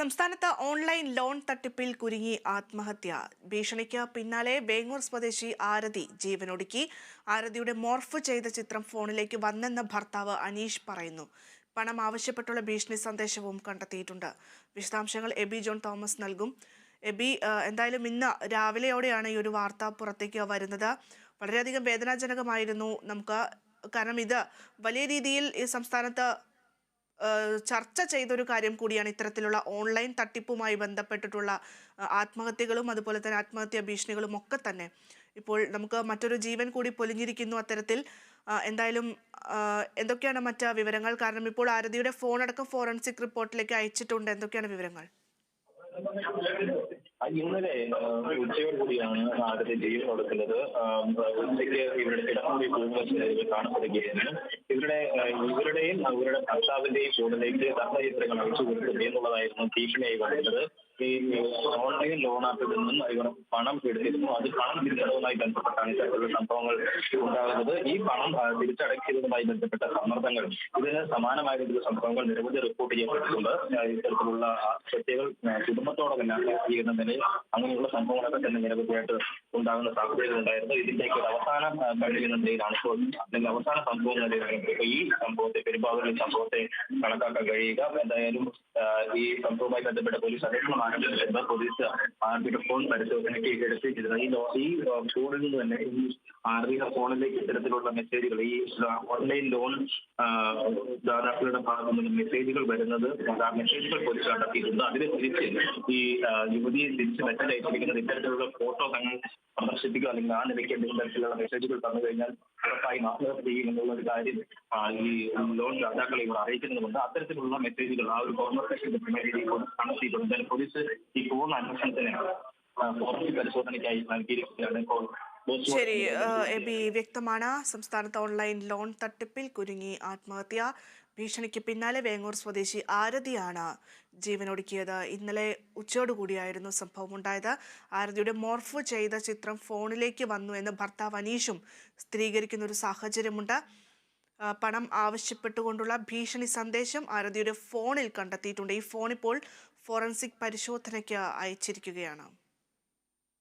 സംസ്ഥാനത്ത് online loan തട്ടിപ്പിൽ കുരുങ്ങി ആത്മഹത്യ. ഭീഷണിക്ക് പിന്നാലെ ബേങ്ങൂർ സ്വദേശി ആരതി ജീവനൊടുക്കി. ആരതിയുടെ മോർഫ് ചെയ്ത ചിത്രം ഫോണിലേക്ക് വന്നെന്ന് ഭർത്താവ് അനീഷ് പറയുന്നു. പണം ആവശ്യപ്പെട്ടുള്ള ഭീഷണി സന്ദേശവും കണ്ടെത്തിയിട്ടുണ്ട്. വിശദാംശങ്ങൾ എബി ജോൺ തോമസ് നൽകും. എബി എന്തായാലും ഇന്ന് രാവിലെയോടെയാണ് ഈ ഒരു വാർത്ത പുറത്തേക്ക് വരുന്നത്. വളരെയധികം വേദനാജനകമായിരുന്നു. നമുക്ക് കാരണം ഇത് വലിയ രീതിയിൽ ഈ സംസ്ഥാനത്ത് ചർച്ച ചെയ്തൊരു കാര്യം കൂടിയാണ് ഇത്തരത്തിലുള്ള ഓൺലൈൻ തട്ടിപ്പുമായി ബന്ധപ്പെട്ടിട്ടുള്ള ആത്മഹത്യകളും അതുപോലെ തന്നെ ആത്മഹത്യാ ഭീഷണികളും ഒക്കെ തന്നെ. ഇപ്പോൾ നമുക്ക് മറ്റൊരു ജീവൻ കൂടി പൊലിഞ്ഞിരിക്കുന്നു അത്തരത്തിൽ. എന്തായാലും എന്തൊക്കെയാണ് മറ്റ് വിവരങ്ങൾ? കാരണം ഇപ്പോൾ ആരതിയുടെ ഫോൺ അടക്കം ഫോറൻസിക് റിപ്പോർട്ടിലേക്ക് അയച്ചിട്ടുണ്ട്. എന്തൊക്കെയാണ് വിവരങ്ങൾ? ഇന്നലെ ആ, ഉച്ചയോട് കൂടിയാണ് ആദ്യത്തെ ജീവൻ കൊടുക്കുന്നത്. ഉച്ചയ്ക്ക് ഇവരുടെ കിടക്കുന്ന പോകുന്ന കാണപ്പെടുകയാണ് ഇവരുടെ ഇവരുടെയും അവരുടെ ഭർത്താവിന്റെയും ഫോണിലേക്ക് ദത്തചിത്രങ്ങൾ അയച്ചു കൊടുത്തു എന്നുള്ളതായിരുന്നു ഭീഷണിയായി പറയുന്നത് ഈ ഓൺലൈൻ ലോൺ ആപ്പിൽ നിന്നും ഇവർ പണം എടുത്തിരുന്നു അത് പണം തിരിച്ചടവുമായി ബന്ധപ്പെട്ടാണ് ഇത്തരത്തിലുള്ള സംഭവങ്ങൾ ഉണ്ടാകുന്നത്. ഈ പണം തിരിച്ചടക്കിയതുമായി ബന്ധപ്പെട്ട സമ്മർദ്ദങ്ങൾ ഇതിന് സമാനമായിട്ടുള്ള സംഭവങ്ങൾ നിരവധി റിപ്പോർട്ട് ചെയ്യപ്പെട്ടിട്ടുണ്ട്. ഇത്തരത്തിലുള്ള ആത്മഹത്യകൾ കുടുംബത്തോടെ തന്നെ ആത്മഹത്യ നിലയിൽ അങ്ങനെയുള്ള സംഭവങ്ങളൊക്കെ തന്നെ നിരവധിയായിട്ട് ഉണ്ടാകുന്ന സാധ്യതകൾ ഉണ്ടായിരുന്നു ഇതിന്റെയൊക്കെ ഒരു അവസാനം കഴിയുന്ന നിലയിലാണ് ഇപ്പോൾ അല്ലെങ്കിൽ അവസാന സംഭവം നിലയിലാണ് ഇപ്പോൾ ഈ സംഭവത്തെ പെരുമ്പാവൂരിലെ സംഭവത്തെ കണക്കാക്കാൻ കഴിയുക. എന്തായാലും ഈ സംഭവവുമായി ബന്ധപ്പെട്ട പോലീസ് അന്വേഷണം ആരംഭിച്ചിട്ടുണ്ട് പോലീസ് ആർബിയുടെ ഫോൺ പരിശോധനയ്ക്ക് എടുത്തിട്ടുണ്ട് ഈ ഫോണിൽ നിന്ന് തന്നെ ഈ ആർബിയുടെ ഫോണിലേക്ക് ഇത്തരത്തിലുള്ള മെസ്സേജുകൾ ഈ ഓൺലൈൻ ലോൺ ദാതാക്കളുടെ ഭാഗത്തു നിന്ന് മെസ്സേജുകൾ വരുന്നത് മെസ്സേജുകൾ പോലീസ് കണ്ടെത്തിയിട്ടുണ്ട്. അതിനെ തിരിച്ച് ഈ യുവതിയെ തിരിച്ച് മെസ്സേജ് ഇത്തരത്തിലുള്ള ഫോട്ടോ തങ്ങൾ സന്ദർശിപ്പിക്കുക അല്ലെങ്കിൽ ആ നിലയ്ക്ക് എന്തെങ്കിലും തരത്തിലുള്ള മെസ്സേജുകൾ തന്നു കഴിഞ്ഞാൽ ഉറപ്പായും ആത്മഹത്യ ചെയ്യും എന്നുള്ള ഒരു കാര്യം ഈ ലോൺ ദാതാക്കളെ ഇവർ അറിയിക്കുന്നതുകൊണ്ട് അത്തരത്തിലുള്ള മെസ്സേജുകൾ ആ ഒരു കണ്ടെത്തിയിട്ടുണ്ട് എന്തായാലും പോലീസ് ഈ പൂർണ അന്വേഷണത്തിന് ആ, ഫോറൻസിക് പരിശോധനയ്ക്കായി നൽകിയിരിക്കുകയാണ് ഇപ്പോൾ പോസ്റ്റ്മോർട്ടം ശരി എബി വ്യക്തമാണ്. സംസ്ഥാനത്ത് ഓൺലൈൻ ലോൺ തട്ടിപ്പിൽ കുരുങ്ങി ആത്മഹത്യ. ഭീഷണിക്ക് പിന്നാലെ വേങ്ങൂർ സ്വദേശി ആരതിയാണ് ജീവനൊടുക്കിയത്. ഇന്നലെ ഉച്ചയോടുകൂടിയായിരുന്നു സംഭവം ഉണ്ടായത്. ആരതിയുടെ മോർഫ് ചെയ്ത ചിത്രം ഫോണിലേക്ക് വന്നു എന്ന് ഭർത്താവ് അനീഷും സ്ഥിരീകരിക്കുന്ന ഒരു സാഹചര്യമുണ്ട്. പണം ആവശ്യപ്പെട്ടുകൊണ്ടുള്ള ഭീഷണി സന്ദേശം ആരതിയുടെ ഫോണിൽ കണ്ടെത്തിയിട്ടുണ്ട്. ഈ ഫോൺ ഇപ്പോൾ ഫോറൻസിക് പരിശോധനയ്ക്ക് അയച്ചിരിക്കുകയാണ്.